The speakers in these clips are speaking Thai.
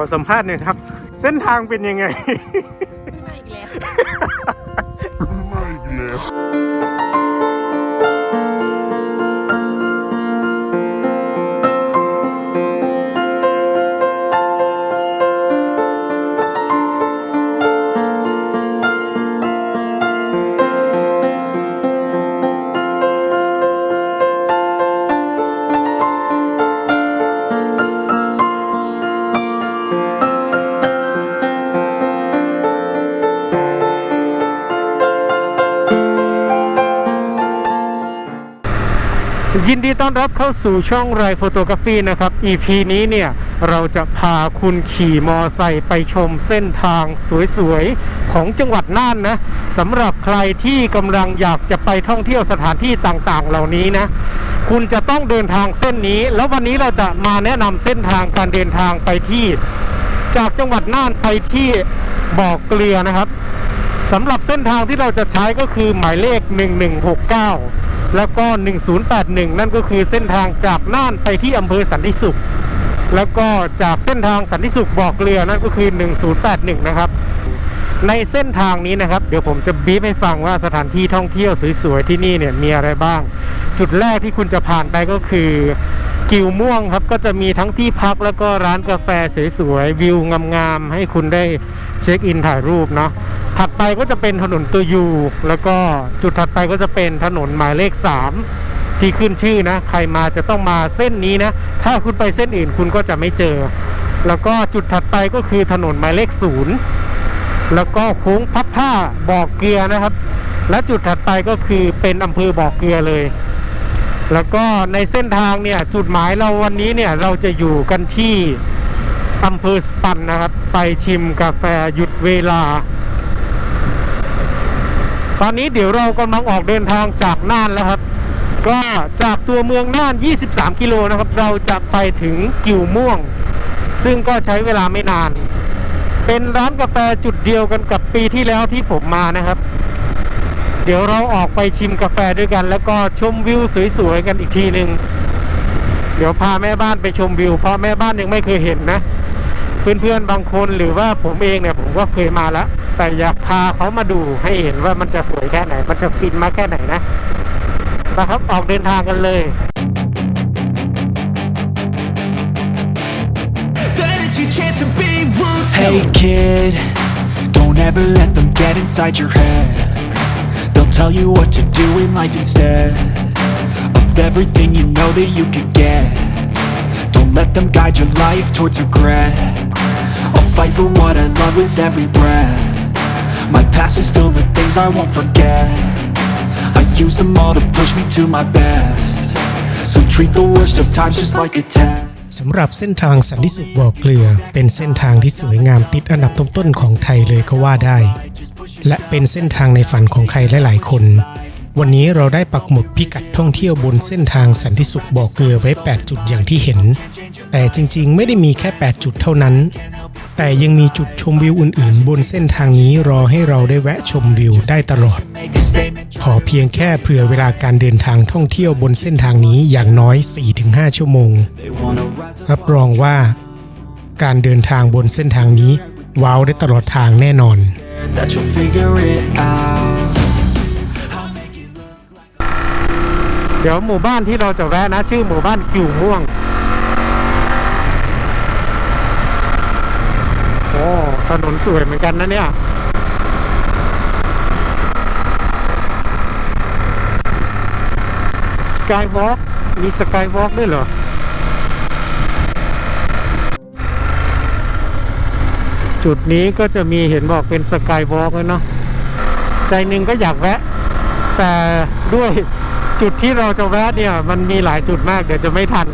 ขอสัมภาษณ์หน่อยครับ เส้นทางเป็นยังไง ไม่อีกแล้ว ยินดีต้อนรับเข้าสู่ช่องไรโฟโตกราฟีนะครับ EP นี้เนี่ยเราจะพาคุณขี่มอไซค์ไปชมเส้นทางสวยๆ ของจังหวัดน่านนะสำหรับใครที่กำลังอยากจะไปท่องเที่ยวสถานที่ต่างๆ เหล่านี้นะ คุณจะต้องเดินทางเส้นนี้ แล้ววันนี้เราจะมาแนะนำเส้นทางการเดินทางไปที่ จากจังหวัดน่านไปที่บ่อเกลือนะครับสำหรับเส้นทางที่เราจะใช้ก็คือหมายเลข 1169 แล้วก็ 1081 นั่นก็คือเส้นทางจากน่านไปที่อำเภอสันติสุข แล้วก็จากเส้นทางสันติสุขบอกเรือนั่นก็คือ 1081 นะครับ ในเส้นทางนี้นะครับ เดี๋ยวผมจะบีบให้ฟังว่าสถานที่ท่องเที่ยวสวยๆที่นี่เนี่ยมีอะไรบ้าง จุดแรกที่คุณจะผ่านไปก็คือ กิวม่วงครับก็จะมีทั้งที่พักแล้วก็ร้านกาแฟสวยๆวิวงามๆให้คุณได้เช็คอินถ่ายรูปเนาะถัดไปก็จะเป็นถนนตัวยูแล้วก็จุดถัดไปก็จะเป็นถนนหมายเลข 3 ที่ขึ้นชื่อนะ ใครมาจะต้องมาเส้นนี้นะ ถ้าคุณไปเส้นอื่นคุณก็จะไม่เจอ แล้วก็จุดถัดไปก็คือถนนหมายเลขศูนย์แล้วก็โค้งพับผ้าบ่อเกลือนะครับ และจุดถัดไปก็คือเป็นอำเภอบ่อเกลือเลย แล้วก็ในเส้นทางเนี่ยจุดหมายเราวันนี้เนี่ยเราจะอยู่กันที่อำเภอสปันนะครับ ไปชิมกาแฟหยุดเวลา ตอนนี้เดี๋ยวเรากำลังออกเดินทางจากน่านแล้วครับ ก็จากตัวเมืองน่าน 23 กิโลนะครับ เราจะไปถึงกิ่วม่วง ซึ่งก็ใช้เวลาไม่นาน เป็นร้านกาแฟจุดเดียวกันกับปีที่แล้วที่ผมมานะครับ เดี๋ยวเราออกไปชิมกาแฟด้วยกัน แล้วก็ชมวิวสวยๆกันอีกทีหนึ่งเดี๋ยวพาแม่บ้านไปชมวิว เพราะแม่บ้านยังไม่เคยเห็นนะ เพื่อนๆบางคนหรือว่าผมเองเนี่ยผมก็เคยมาแล้ว แต่อยากพาเขามาดูให้เห็นว่ามันจะสวยแค่ไหน มันจะฟินมากแค่ไหนนะนะครับออกเดินทางกันเลย Hey kid, don't ever let them get inside your head. Tell you what to do in life instead of everything you know that you could get. Don't let them guide your life towards regret. I'll fight for what I love with every breath. My past is filled with things I won't forget. I use them all to push me to my best. So treat the worst of times just like a test. สำหรับเส้นทางสันติสุขบ่อเกลือ เป็นเส้นทางที่สวยงามติดอันดับต้นๆของไทยเลยก็ว่าได้ และเป็นเส้นทางในฝันของใครหลายๆ คน วันนี้เราได้ปักหมุดพิกัดท่องเที่ยวบนเส้นทางสันติสุขบ่อเกลือไว้ 8 จุดอย่างที่เห็น แต่จริงๆ ไม่ได้มีแค่ 8 จุดเท่านั้น แต่ยังมีจุดชมวิวอื่นๆ บนเส้นทางนี้รอให้เราได้แวะชมวิวได้ตลอด ขอเพียงแค่เผื่อเวลาการเดินทางท่องเที่ยวบนเส้นทางนี้อย่างน้อย 4-5 ชั่วโมง รับรองว่า การเดินทางบนเส้นทางนี้ว้าวได้ตลอดทางแน่นอน that you'll figure it out. เดี๋ยวหมู่บ้านที่เราจะแวะนะ ชื่อหมู่บ้านกิ่วม่วง โอ้ถนนสวยเหมือนกันนะเนี่ย สกายวอล์กมีสกายวอล์กด้วยเหรอ จุดนี้ก็จะมีเห็นบอกเป็นสกายวอล์กเลยเนาะใจหนึ่งก็อยากแวะ แต่ด้วยจุดที่เราจะแวะเนี่ย มันมีหลายจุดมากเดี๋ยวจะไม่ทัน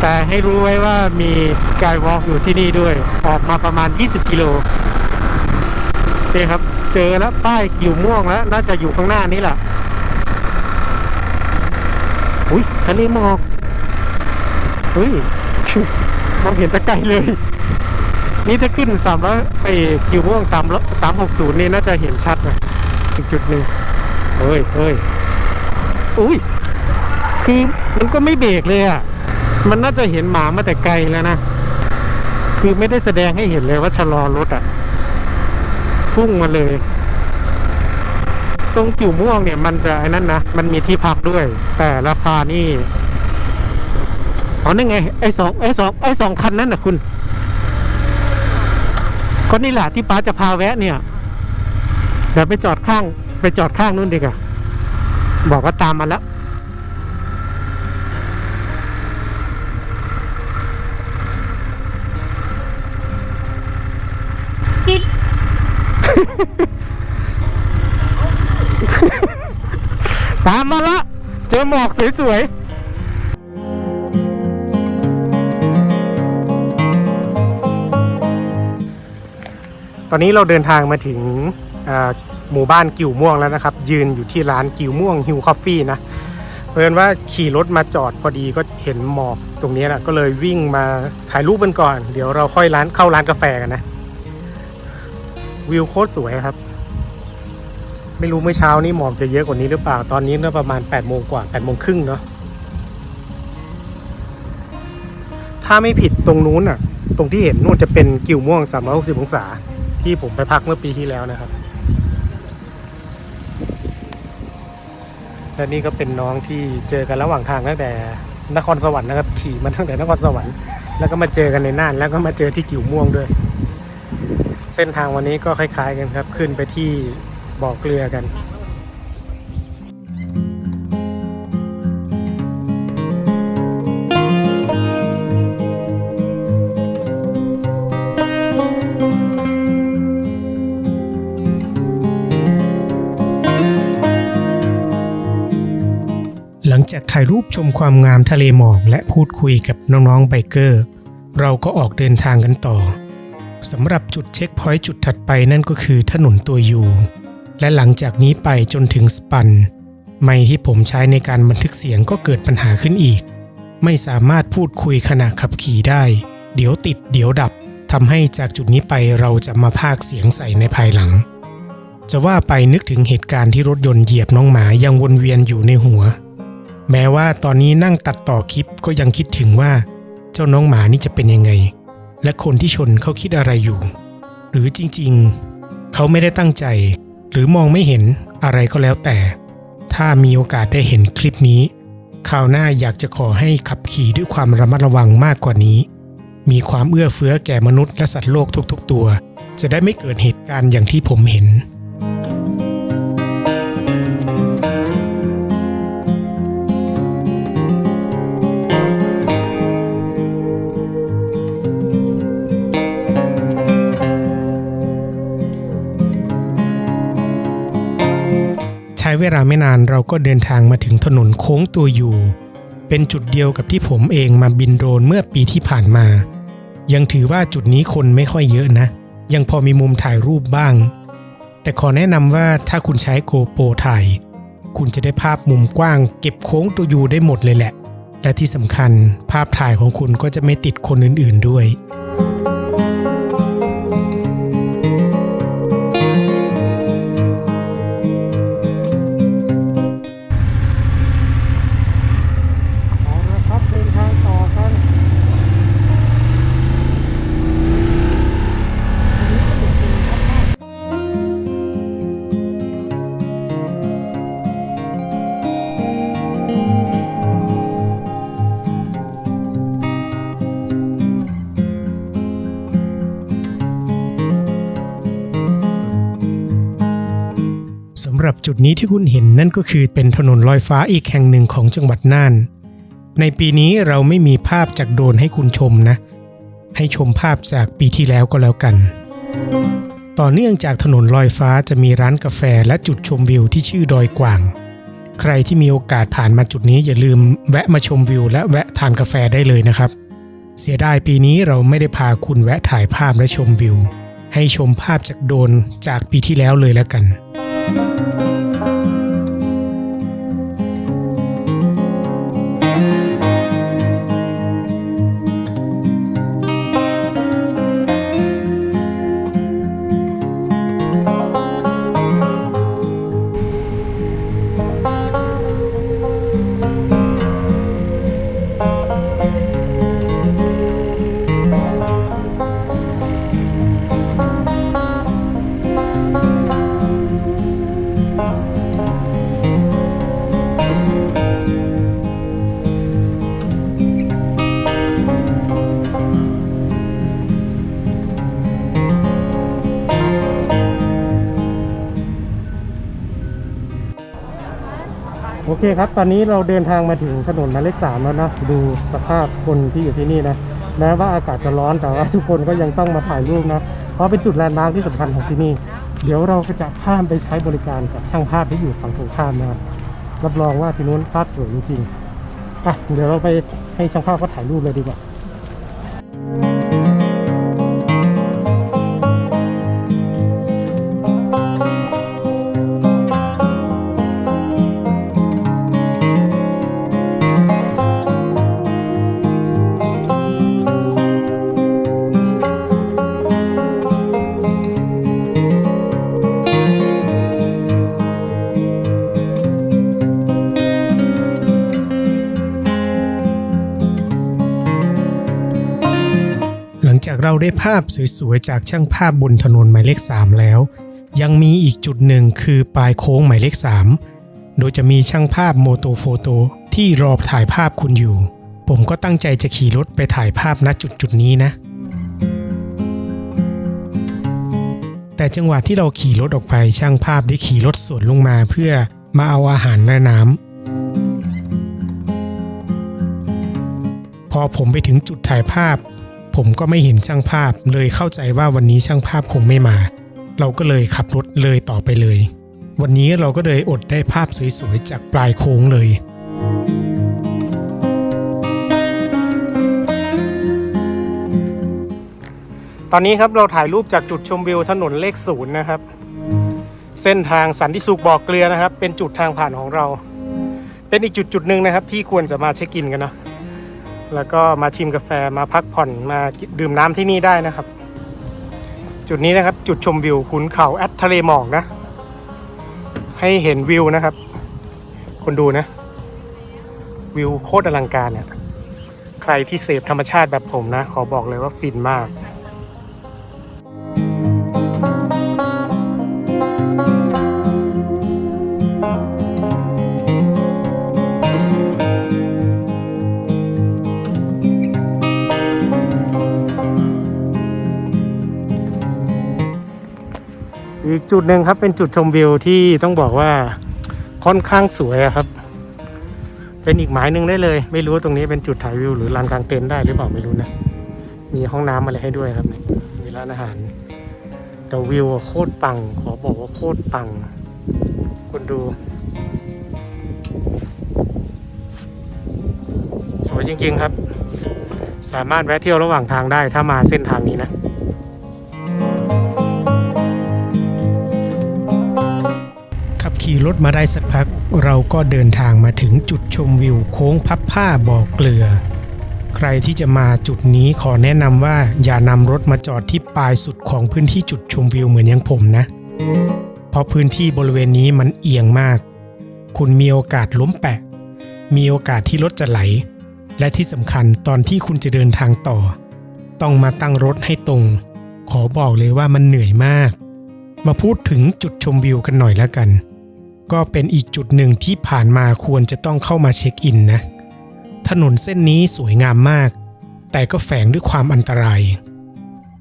แต่ให้รู้ไว้ว่ามีสกายวอล์กอยู่ที่นี่ด้วย ออกมาประมาณ 20 กิโลนี่ครับ เจอแล้วป้ายกิ่วม่วงแล้ว น่าจะอยู่ข้างหน้านี้แหละอุ้ยทะเลหมอกเฮ้ยมองเห็นตะไกลเลย นี่ถ้าขึ้นสามร้อยไปกิ่วม่วงสามสามหกศูนย์นี่น่าจะเห็นชัดนะอีกจุดหนึ่งเฮ้ยเฮ้ยอุ้ย คือมันก็ไม่เบรกเลยอะ มันน่าจะเห็นหมามาแต่ไกลแล้วนะ คือไม่ได้แสดงให้เห็นเลยว่าชะลอรถอะ่ะ พุ่งมาเลย ตรงกิ่วม่วงเนี่ย มันจะไอ้นั่นนะ มันมีที่พักด้วย แต่ราคานี่อ๋อนี่ไง ไอ้สองไอ้สองไอ้สองคันนั้นนะคุณ ก็นี่แหละที่ป้าจะพาแวะเนี่ยเดี๋ยวไปจอดข้าง ไปจอดข้างนู้นดีกว่าบอกว่าตามมาแล้วตามมาละ เจอหมอกสวยๆ ตอนนี้เราเดินทางมาถึงหมู่บ้านกิ่วม่วงแล้วนะครับ ยืนอยู่ที่ร้านกิ่วม่วงฮิวคอฟฟี่นะเพิ่อนว่าขี่รถมาจอดพอดีก็เห็นหมอกตรงนี้นะก็เลยวิ่งมาถ่ายรูปกันก่อน เดี๋ยวเราค่อยร้านเข้าร้านกาแฟกันนะ วิวโคตรสวยครับ ไม่รู้เมื่อเช้านี้หมอกจะเยอะกว่านี้หรือเปล่าตอนนี้น่าประมาณ8ปดโมงกว่า8ปดโมงครึ่งเนาะถ้าไม่ผิดตรงนู้นอะ ตรงที่เห็นนู่นจะเป็นกิ่วม่วง 360 องศา ที่ผมไปพักเมื่อปีที่แล้วนะครับ และนี่ก็เป็นน้องที่เจอกันระหว่างทางตั้งแต่นครสวรรค์นะครับ ขี่มาตั้งแต่นครสวรรค์แล้วก็มาเจอกันในน่านแล้วก็มาเจอที่กิ่วม่วงด้วย เส้นทางวันนี้ก็คล้าย ๆ กันครับ ขึ้นไปที่บ่อเกลือกัน จากถ่ายรูปชมความงามทะเลหมอกและพูดคุยกับน้องๆไบเกอร์ เราก็ออกเดินทางกันต่อสำหรับจุดเช็คพอยต์จุดถัดไปนั่นก็คือถนนตัวยูและหลังจากนี้ไปจนถึงสปัน ไมค์ที่ผมใช้ในการบันทึกเสียงก็เกิดปัญหาขึ้นอีก ไม่สามารถพูดคุยขณะขับขี่ได้ เดี๋ยวติดเดี๋ยวดับทำให้จากจุดนี้ไปเราจะมาพากเสียงใส่ในภายหลัง จะว่าไปนึกถึงเหตุการณ์ที่รถยนต์เหยียบน้องหมายังวนเวียนอยู่ในหัว แม้ว่าตอนนี้นั่งตัดต่อคลิปก็ยังคิดถึงว่า เจ้าน้องหมานี่จะเป็นยังไง และคนที่ชนเขาคิดอะไรอยู่ หรือจริงๆ เขาไม่ได้ตั้งใจ หรือมองไม่เห็นอะไรก็แล้วแต่ ถ้ามีโอกาสได้เห็นคลิปนี้คราวหน้าอยากจะขอให้ขับขี่ด้วยความระมัดระวังมากกว่านี้ มีความเอื้อเฟื้อแก่มนุษย์และสัตว์โลกทุกๆ ตัว จะได้ไม่เกิดเหตุการณ์อย่างที่ผมเห็น เวลาไม่นานเราก็เดินทางมาถึงถนนโค้งตัวอยู่ เป็นจุดเดียวกับที่ผมเองมาบินโดรนเมื่อปีที่ผ่านมา ยังถือว่าจุดนี้คนไม่ค่อยเยอะนะ ยังพอมีมุมถ่ายรูปบ้าง แต่ขอแนะนำว่าถ้าคุณใช้โกโปรถ่าย คุณจะได้ภาพมุมกว้าง เก็บโค้งตัวอยู่ได้หมดเลยแหละ และที่สำคัญภาพถ่ายของคุณก็จะไม่ติดคนอื่นๆด้วย หรับจุดนี้ที่คุณเห็นนั่นก็คือเป็นถนนลอยฟ้าอีกแห่งหนึ่งของจังหวัดน่าน ในปีนี้เราไม่มีภาพจากโดรนให้คุณชมนะ ให้ชมภาพจากปีที่แล้วก็แล้วกัน ต่อเนื่องจากถนนลอยฟ้าจะมีร้านกาแฟและจุดชมวิวที่ชื่อดอยกว่าง ใครที่มีโอกาสผ่านมาจุดนี้อย่าลืมแวะมาชมวิว และแวะทานกาแฟได้เลยนะครับ เสียดายปีนี้เราไม่ได้พาคุณแวะถ่ายภาพและชมวิว ให้ชมภาพจากโดนจากปีที่แล้วเลยแล้วกัน อเคครับ ตอนนี้เราเดินทางมาถึงถนนหมายเลขสามแล้วนะ ดูสภาพคนที่อยู่ที่นี่นะ แม้ว่าอากาศจะร้อนแต่ว่าทุกคนก็ยังต้องมาถ่ายรูปนะ เพราะเป็นจุดแลนด์มาร์คที่สำคัญของที่นี่ เดี๋ยวเราก็จะข้ามไปใช้บริการกับช่างภาพที่อยู่ฝั่งตรงข้ามนะครับ รับรองว่าที่นู้นภาพสวยจริงๆอะเดี๋ยวเราไปให้ช่างภาพเขาถ่ายรูปเลยดีกว่า ได้ภาพสวยๆ จากช่างภาพบนถนนหมายเลข 3 แล้ว ยังมีอีกจุดหนึ่งคือปลายโค้งหมายเลข 3 โดยจะมีช่างภาพโมโตโฟโตที่รอถ่ายภาพคุณอยู่ ผมก็ตั้งใจจะขี่รถไปถ่ายภาพณจุดจุดๆนี้นะ แต่จังหวะที่เราขี่รถออกไปช่างภาพได้ขี่รถสวนลงมาเพื่อมาเอาอาหารและน้ำพอผมไปถึงจุดถ่ายภาพ ผมก็ไม่เห็นช่างภาพ เลยเข้าใจว่าวันนี้ช่างภาพคงไม่มา เราก็เลยขับรถเลยต่อไปเลย วันนี้เราก็เลยอดได้ภาพสวยๆจากปลายโค้งเลย ตอนนี้ครับเราถ่ายรูปจากจุดชมวิวถนนเลขศูนย์นะครับ เส้นทางสันติสุขบ่อเกลือนะครับ เป็นจุดทางผ่านของเรา เป็นอีกจุดจุดหนึ่งนะครับ ที่ควรจะมาเช็คอินกันนะ แล้วก็มาชิมกาแฟมาพักผ่อนมาดื่มน้ำที่นี่ได้นะครับ จุดนี้นะครับจุดชมวิวขุนเขาแอดทะเลหมอกนะ ให้เห็นวิวนะครับ คนดูนะ วิวโคตรอลังการเนี่ยใครที่เสพธรรมชาติแบบผมนะ ขอบอกเลยว่าฟินมาก จุดหนึ่งครับเป็นจุดชมวิวที่ต้องบอกว่าค่อนข้างสวยครับ เป็นอีกหมายหนึ่งได้เลย ไม่รู้ตรงนี้เป็นจุดถ่ายวิวหรือลานกลางเต็นท์ได้หรือเปล่าไม่รู้นะ มีห้องน้ำอะไรให้ด้วยครับมีร้านอาหารแต่วิวโคตรปัง ขอบอกว่าโคตรปังคุณดู สวยจริงๆครับ สามารถแวะเที่ยวระหว่างทางได้ถ้ามาเส้นทางนี้นะ ขี่รถมาได้สักพัก เราก็เดินทางมาถึงจุดชมวิวโค้งพับผ้าบ่อเกลือ ใครที่จะมาจุดนี้ขอแนะนำว่าอย่านำรถมาจอดที่ปลายสุดของพื้นที่จุดชมวิวเหมือนอย่างผมนะ เพราะพื้นที่บริเวณนี้มันเอียงมาก คุณมีโอกาสล้มแปะ มีโอกาสที่รถจะไหล และที่สำคัญตอนที่คุณจะเดินทางต่อ ต้องมาตั้งรถให้ตรง ขอบอกเลยว่ามันเหนื่อยมากมาพูดถึงจุดชมวิวกันหน่อยแล้วกัน ก็เป็นอีกจุดหนึ่งที่ผ่านมาควรจะต้องเข้ามาเช็คอินนะ ถนนเส้นนี้สวยงามมาก แต่ก็แฝงด้วยความอันตราย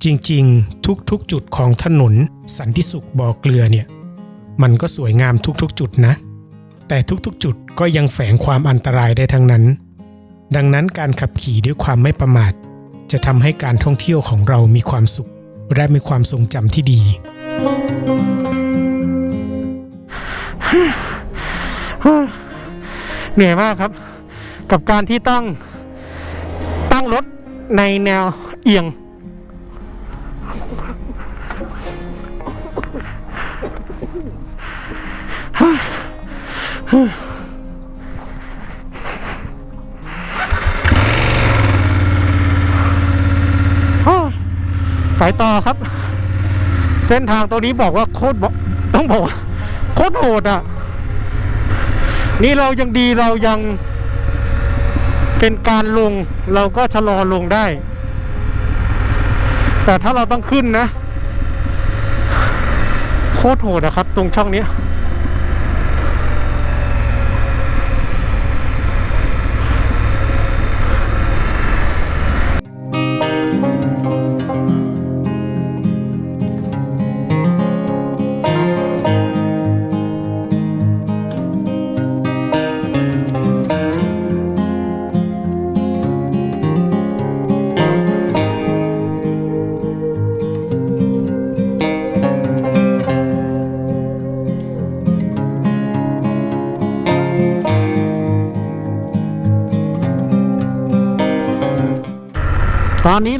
จริงๆ ทุกๆจุดของถนนสันติสุขบ่อเกลือเนี่ย มันก็สวยงามทุกๆ จุดนะ แต่ทุกๆ จุดก็ยังแฝงความอันตรายได้ทั้งนั้น ดังนั้นการขับขี่ด้วยความไม่ประมาท จะทำให้การท่องเที่ยวของเรามีความสุข และมีความทรงจำที่ดี เหนื่อยมากครับ กับการที่ต้องตั้งรถในแนวเอียง ไปต่อครับ เส้นทางตรงนี้บอกว่าโคตรบอกต้องบอก คตรโหดอะ นี่เรายังดีเรายังเป็นการลงเราก็ชะลอลงได้ แต่ถ้าเราต้องขึ้นนะ โคตรโหดอะครับ ตรงช่องเนี้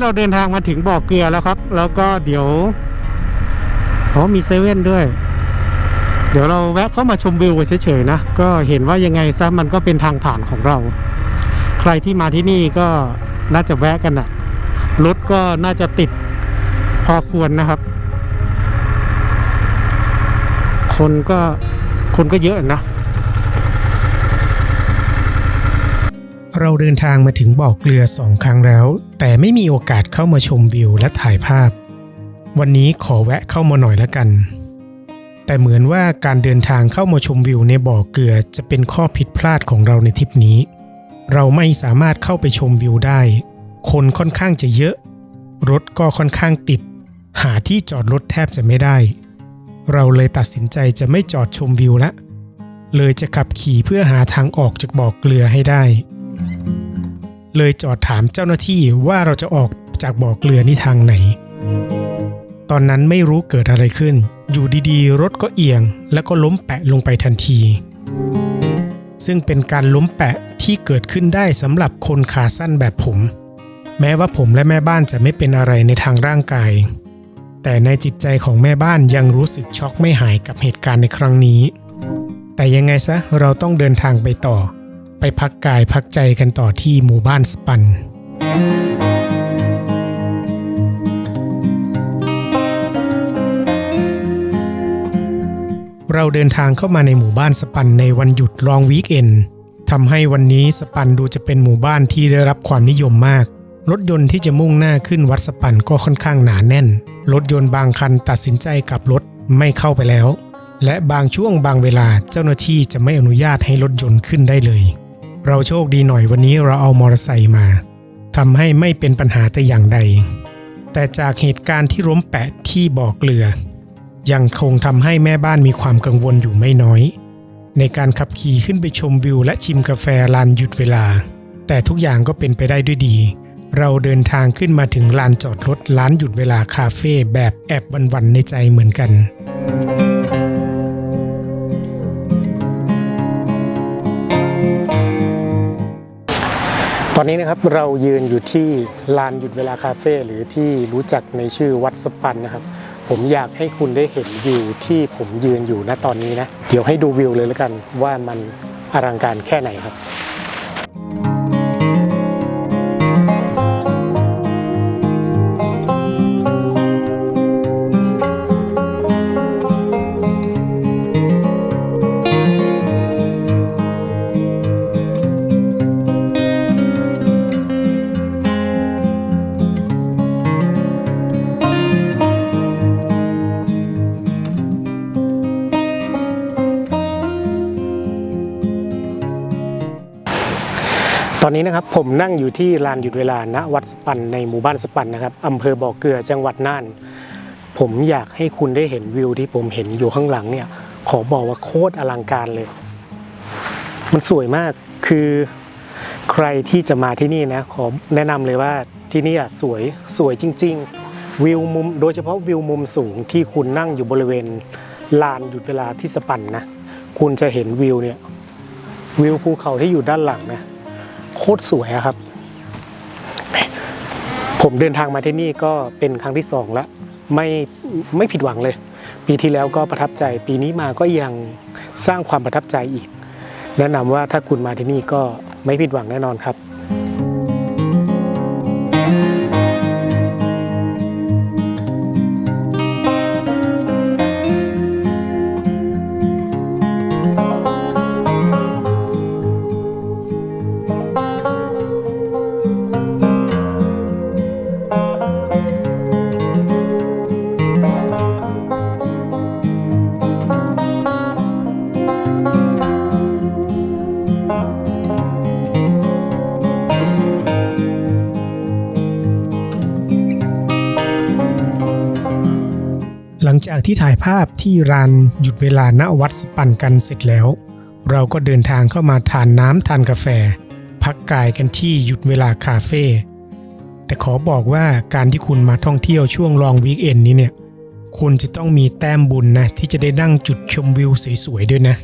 เราเดินทางมาถึงบ่อเกลือแล้วครับ แล้วก็เดี๋ยวอ๋อมีเซเว่นด้วย เดี๋ยวเราแวะเข้ามาชมวิวเฉยๆนะ ก็เห็นว่ายังไงซะมันก็เป็นทางผ่านของเรา ใครที่มาที่นี่ก็น่าจะแวะกันอะรถก็น่าจะติดพอควรนะครับ คนก็คนก็เยอะนะ เราเดินทางมาถึงบ่อเกลือสองครั้งแล้ว แต่ไม่มีโอกาสเข้ามาชมวิวและถ่ายภาพ วันนี้ขอแวะเข้ามาหน่อยละกัน แต่เหมือนว่าการเดินทางเข้ามาชมวิวในบ่อเกลือจะเป็นข้อผิดพลาดของเราในทริปนี้ เราไม่สามารถเข้าไปชมวิวได้ คนค่อนข้างจะเยอะ รถก็ค่อนข้างติด หาที่จอดรถแทบจะไม่ได้ เราเลยตัดสินใจจะไม่จอดชมวิวละเลยจะขับขี่เพื่อหาทางออกจากบ่อเกลือให้ได้ เลยจอดถามเจ้าหน้าที่ว่าเราจะออกจากบ่อเกลือนี่ทางไหน ตอนนั้นไม่รู้เกิดอะไรขึ้น อยู่ดีๆ รถก็เอียง แล้วก็ล้มแปะลงไปทันที ซึ่งเป็นการล้มแปะที่เกิดขึ้นได้สำหรับคนขาสั้นแบบผม แม้ว่าผมและแม่บ้านจะไม่เป็นอะไรในทางร่างกาย แต่ในจิตใจของแม่บ้านยังรู้สึกช็อกไม่หายกับเหตุการณ์ในครั้งนี้ แต่ยังไงซะเราต้องเดินทางไปต่อ ไปพักกายพักใจกันต่อที่หมู่บ้านสปัน เราเดินทางเข้ามาในหมู่บ้านสปันในวันหยุดรองวีคเอนทำให้วันนี้สปันดูจะเป็นหมู่บ้านที่ได้รับความนิยมมาก รถยนต์ที่จะมุ่งหน้าขึ้นวัดสปันก็ค่อนข้างหนาแน่น รถยนต์บางคันตัดสินใจกลับรถไม่เข้าไปแล้ว และบางช่วงบางเวลาเจ้าหน้าที่จะไม่อนุญาตให้รถยนต์ขึ้นได้เลย เราโชคดีหน่อยวันนี้เราเอามอเตอร์ไซค์มาทำให้ไม่เป็นปัญหาแต่อย่างใด แต่จากเหตุการณ์ที่ล้มแปะที่บ่อเกลือ ยังคงทำให้แม่บ้านมีความกังวลอยู่ไม่น้อย ในการขับขี่ขึ้นไปชมวิวและชิมกาแฟลานหยุดเวลา แต่ทุกอย่างก็เป็นไปได้ด้วยดี เราเดินทางขึ้นมาถึงลานจอดรถร้านหยุดเวลาคาเฟ่แบบแอบวันๆในใจเหมือนกัน ตอนนี้นะครับเรายืนอยู่ที่ลานหยุดเวลาคาเฟ่หรือที่รู้จักในชื่อวัดสปันนะครับ ผมอยากให้คุณได้เห็นวิวที่ผมยืนอยู่ณตอนนี้นะ เดี๋ยวให้ดูวิวเลยแล้วกันว่ามันอลังการแค่ไหนครับ นี้นะครับผมนั่งอยู่ที่ลานหยุดเวลาณวัดสปันในหมู่บ้านสปันนะครับอำเภอบ่อเกลือจังหวัดน่าน ผมอยากให้คุณได้เห็นวิวที่ผมเห็นอยู่ข้างหลังเนี่ย ขอบอกว่าโคตรอลังการเลย มันสวยมากคือใครที่จะมาที่นี่นะขอแนะนำเลยว่าที่นี่อะสวยสวยจริง ๆ วิวมุม โดยเฉพาะวิวมุมสูงที่คุณนั่งอยู่บริเวณลานหยุดเวลาที่สปันนะคุณจะเห็นวิวเนี่ยวิวภูเขาที่อยู่ด้านหลังนะ โคตรสวยครับ ผมเดินทางมาที่นี่ก็เป็นครั้งที่สองแล้วไม่ไม่ผิดหวังเลย ปีที่แล้วก็ประทับใจ ปีนี้มาก็ยังสร้างความประทับใจอีก แนะนำว่าถ้าคุณมาที่นี่ก็ไม่ผิดหวังแน่นอนครับ จากที่ถ่ายภาพที่รานหยุดเวลาณวัดสปันกันเสร็จแล้ว เราก็เดินทางเข้ามาทานน้ำทานกาแฟ พักกายกันที่หยุดเวลาคาเฟ่แต่ขอบอกว่าการที่คุณมาท่องเที่ยวช่วงลองวีคเอนนี้เนี่ยคุณจะต้องมีแต้มบุญนะ ที่จะได้นั่งจุดชมวิวสวยๆด้วยนะ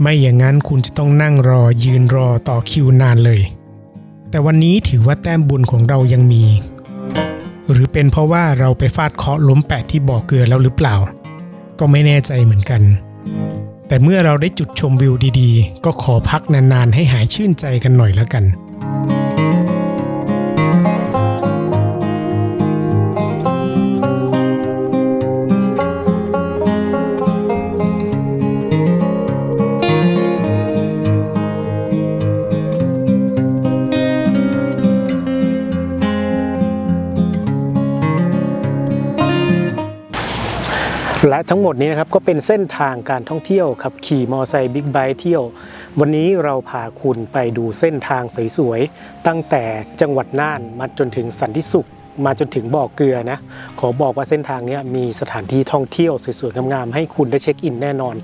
ไม่อย่างนั้นคุณจะต้องนั่งรอยืนรอต่อคิวนานเลย แต่แต่วันนี้ถือว่าแต้มบุญของเรายังมี หรือเป็นเพราะว่าเราไปฟาดเคาะล้มแปะที่บ่อเกลือแล้วหรือเปล่า ก็ไม่แน่ใจเหมือนกัน แต่เมื่อเราได้จุดชมวิวดีๆ ก็ขอพักนานๆ ให้หายชื่นใจกันหน่อยแล้วกัน ทั้งหมดนี้นะครับก็เป็นเส้นทางการท่องเที่ยวขับขี่มอไซค์บิ๊กไบค์เที่ยว วันนี้เราพาคุณไปดูเส้นทางสวยๆ ตั้งแต่จังหวัดน่านมาจนถึงสันติสุข มาจนถึงบ่อเกลือนะ ขอบอกว่าเส้นทางนี้มีสถานที่ท่องเที่ยวสวยๆงามๆให้คุณได้เช็คอินแน่นอน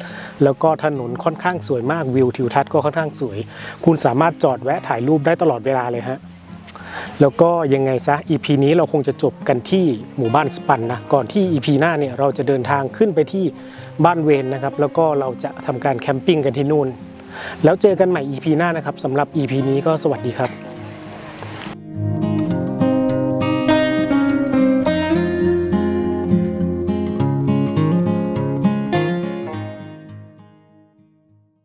แล้วก็ถนนค่อนข้างสวยมากวิวทิวทัศน์ก็ค่อนข้างสวย คุณสามารถจอดแวะถ่ายรูปได้ตลอดเวลาเลยฮะ แล้วก็ยังไงซะ EP นี้เราคงจะจบกันที่หมู่บ้านสปันนะ ก่อนที่ EP หน้าเนี่ยเราจะเดินทางขึ้นไปที่บ้านเวนนะครับ แล้วก็เราจะทำการแคมปิ้งกันที่นู่น แล้วเจอกันใหม่ EP หน้านะครับสำหรับ EP นี้ก็สวัสดีครับ